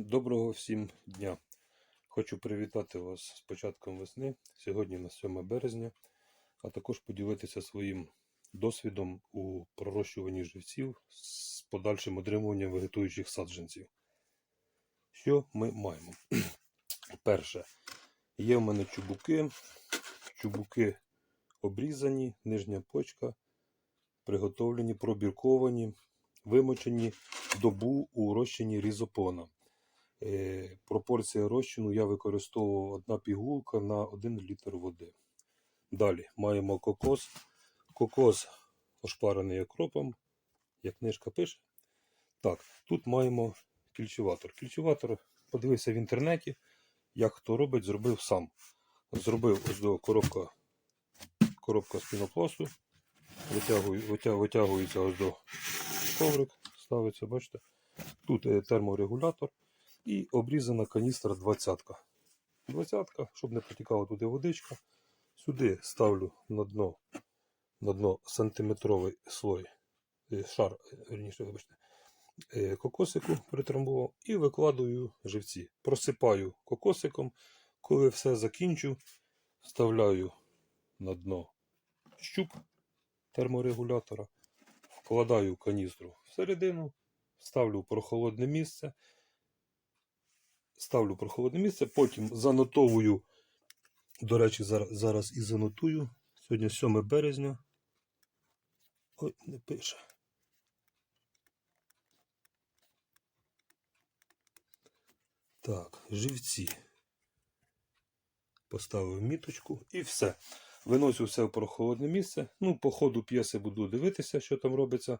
Доброго всім дня! Хочу привітати вас з початком весни. Сьогодні на 7 березня, а також поділитися своїм досвідом у пророщуванні живців з подальшим отримуванням вегетуючих саджанців. Що ми маємо? Перше, є в мене чубуки. Чубуки обрізані, нижня почка, приготовлені, пробірковані, вимочені добу у розчині різопона. Е, пропорція розчину я використовував одна пігулка на 1 літр води. Далі маємо кокос. Кокос ошпарений окропом, як книжка пише. Так, тут маємо кільчуватор. Кільчуватор подивився в інтернеті, як хто робить, зробив сам. Зробив ось до коробка, коробка з пінопласту. Витягується ось до коврик, ставиться, бачите. Тут е, терморегулятор і обрізана каністра 20. 20, щоб не протікала туди водичка. Сюди ставлю на дно, на дно сантиметровий слой, е, шар, е, верніше, вибачте, е, кокосику притрамбував і викладую живці. Просипаю кокосиком. Коли все закінчу, вставляю на дно щуп терморегулятора, вкладаю каністру всередину, ставлю в прохолодне місце ставлю прохолодне місце, потім занотовую. До речі, зараз, зараз і занотую. Сьогодні 7 березня. Ой, не пише. Так, живці. Поставив міточку і все. Виносю все в прохолодне місце. Ну, по ходу п'єси буду дивитися, що там робиться.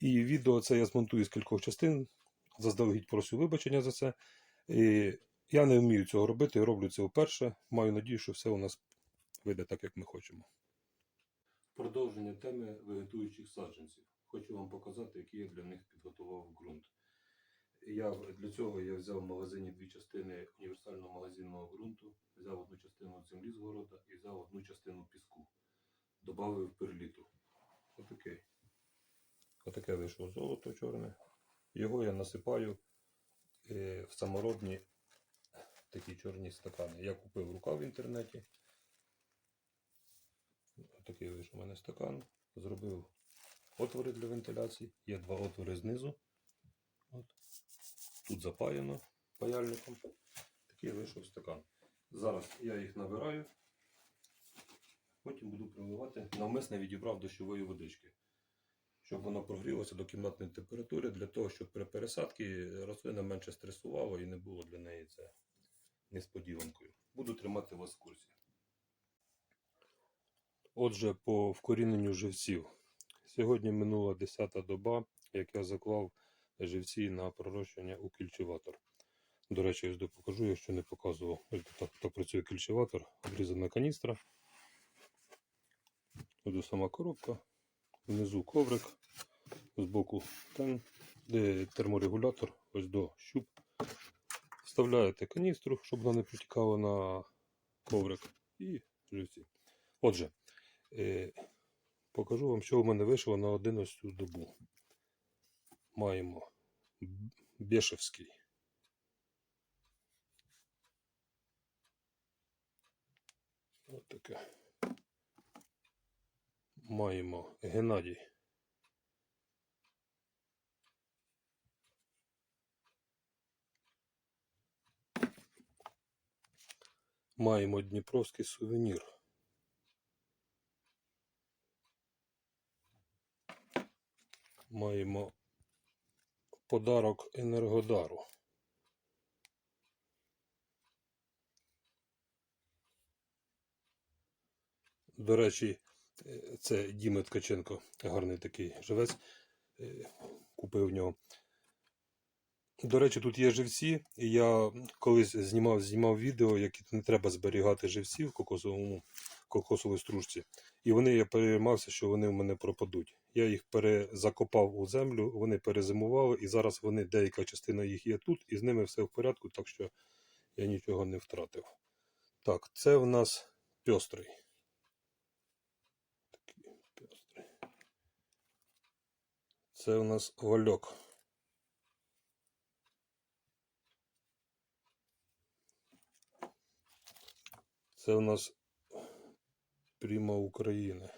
І відео це я змонтую з кількох частин. Заздалегідь прошу вибачення за це. І я не вмію цього робити, роблю це вперше. Маю надію, що все у нас вийде так, як ми хочемо. Продовження теми вегетуючих саджанців. Хочу вам показати, який я для них підготував ґрунт. Я для цього я взяв в магазині дві частини універсального магазинного ґрунту, взяв одну частину землі з города і взяв одну частину піску. Добавив перліту. Отакий. Отаке вийшло золото чорне. Його я насипаю в саморобні такі чорні стакани. Я купив рукав в інтернеті. Такий вийшов у мене стакан. Зробив отвори для вентиляції. Є два отвори знизу. От. Тут запаяно паяльником. Такий вийшов стакан. Зараз я їх набираю. Потім буду проливати. Навмисне відібрав дощової водички щоб воно прогрілося до кімнатної температури, для того, щоб при пересадці рослина менше стресувала і не було для неї це несподіванкою. Буду тримати вас в курсі. Отже, по вкоріненню живців. Сьогодні минула 10-та доба, як я заклав живці на пророщення у кільчеватор. До речі, ось покажу, якщо не показував. Ось так, так працює кільчеватор, обрізана каністра. Ось сама коробка. Внизу коврик, збоку тен, де терморегулятор, ось до щуп. Вставляєте каністру, щоб вона не протікала на коврик і живці. Отже, е, покажу вам, що в мене вийшло на 11 добу. Маємо Б- Бєшевський. Ось таке. Маємо Геннадій. Маємо Дніпровський сувенір. Маємо подарок Енергодару. До речі, е, це Діма Ткаченко, гарний такий живець. Е, Купив в нього. До речі, тут є живці. і Я колись знімав, знімав відео, які не треба зберігати живці в кокосовому кокосовій стружці. І вони я переймався, що вони в мене пропадуть. Я їх перезакопав у землю, вони перезимували, і зараз вони, деяка частина їх є тут, і з ними все в порядку, так що я нічого не втратив. Так, це в нас пьострий. Такий пьострий. Це у нас вальок. Це у нас Пріма України.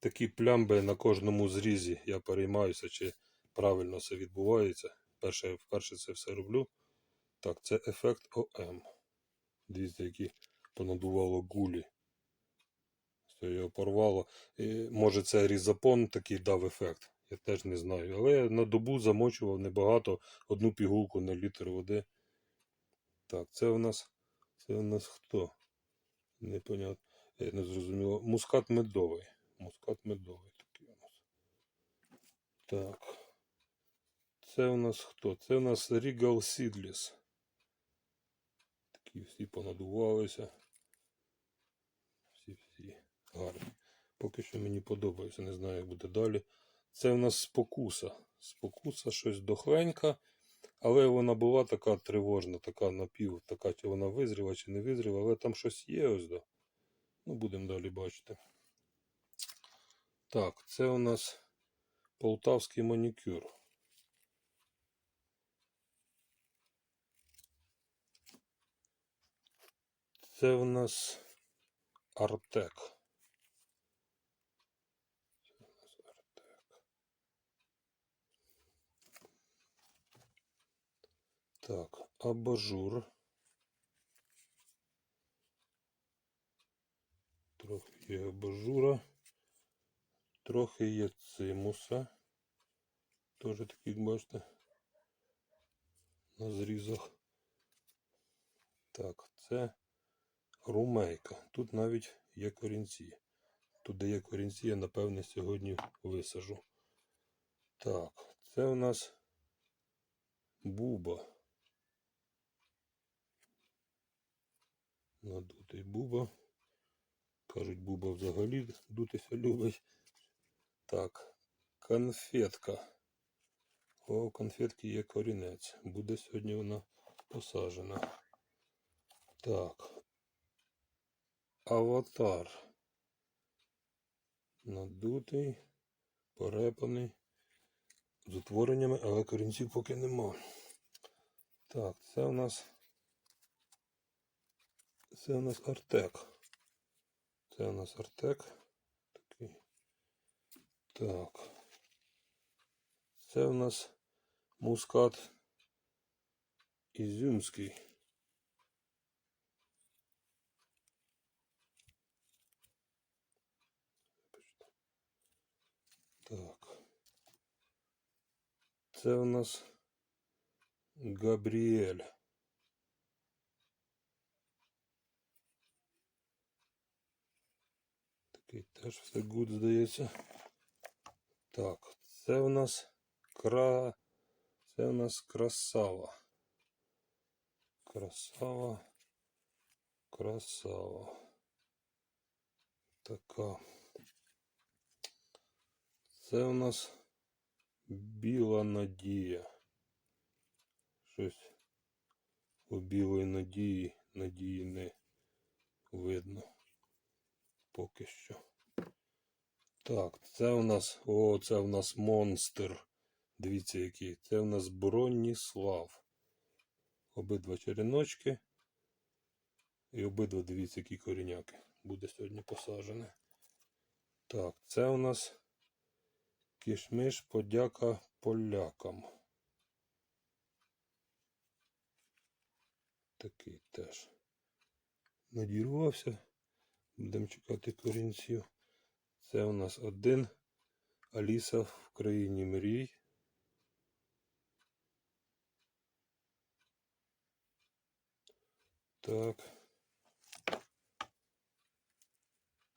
Такі плямби на кожному зрізі. Я переймаюся, чи правильно все відбувається. Перше, вперше це все роблю. Так, це ефект ОМ. Дивіться, які понадувало гулі. Все його порвало. І, може це різапон такий дав ефект. Я теж не знаю. Але я на добу замочував небагато, одну пігулку на літр води. Так, це у нас. Це у нас хто? Непонятно. Я не зрозуміло. Мускат медовий. Мускат медовий такий у нас. Так. Це у нас хто? Це у нас Regal Seedless. Такі всі понадувалися. Всі-всі гарні. Поки що мені подобається, не знаю, як буде далі. Це у нас спокуса. Спокуса щось дохленька, але вона була така тривожна, така напів, така, чи вона визріла, чи не визріла, але там щось є ось до. Ну, будемо далі бачити. Так, це у нас полтавський манікюр. Це у нас Артек. Це у нас Артек. Так, абажур. Трохи є абажура. Трохи є цимуса. Теж такий, бачите, на зрізах. Так, це румейка. Тут навіть є корінці. Тут, де є корінці, я напевне сьогодні висажу. Так, це у нас буба. Надутий буба. Кажуть, буба взагалі дутися любить. Так, конфетка. О, конфетки є корінець. Буде сьогодні вона посаджена. Так. Аватар. Надутий, порепаний. З утвореннями, але корінців поки нема. Так, це у нас. Це у нас Артек. Це у нас Артек. Такий. Так. Це у нас мускат Ізюмський. Так. Це у нас Габріель. Такий теж все гуд здається. Так, це у нас кра... Це у нас красава. Красава. Красава. Така. Це у нас біла надія. Щось у білої надії надії не видно. Поки що. Так, це у нас. О, це у нас монстр. Дивіться, який. Це у нас Броніслав. Обидва череночки. І обидва, дивіться, які коріняки. Буде сьогодні посаджене. Так, це у нас кішмиш подяка полякам. Такий теж. Надірвався. Будемо чекати корінців. Це у нас один Аліса в країні мрій. Так.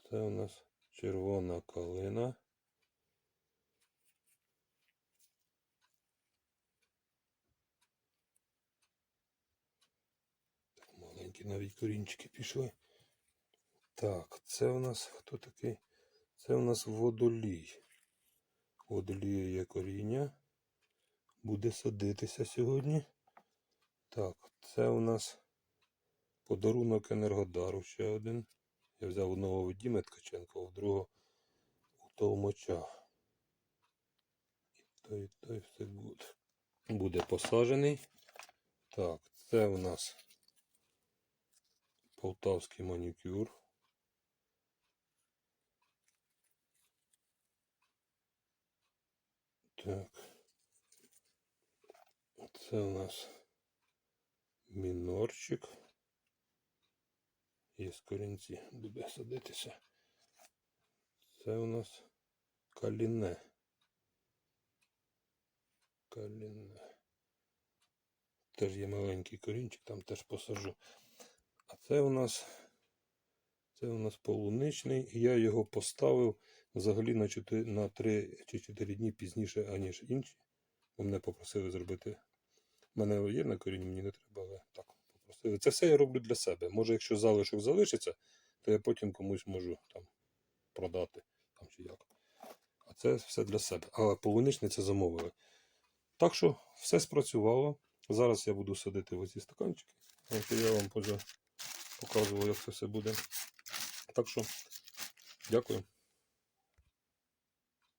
Це у нас червона калина. Так, маленькі навіть корінчики пішли. Так, це у нас хто такий? Це у нас водолій. Водолія є коріння. Буде садитися сьогодні. Так, це у нас подарунок Енергодару ще один. Я взяв одного Вадіма Ткаченка, а другого у Толмача. той, той все буде. Буде посаджений. Так, це у нас полтавський манікюр. Так. Це у нас мінорчик. Є корінці, буде садитися. Це у нас каліне. Каліне. Теж є маленький корінчик, там теж посажу. А це у нас це у нас полуничний, і я його поставив взагалі на 4, на 3 чи 4 дні пізніше, аніж інші. Бо мене попросили зробити. У мене є на корінні, мені не треба, але так попросили. Це все я роблю для себе. Може, якщо залишок залишиться, то я потім комусь можу там продати там чи як. А це все для себе. А полуничний це замовили. Так що все спрацювало. Зараз я буду садити в оці стаканчики. Я вам поза показував, як це все буде. Так що, дякую.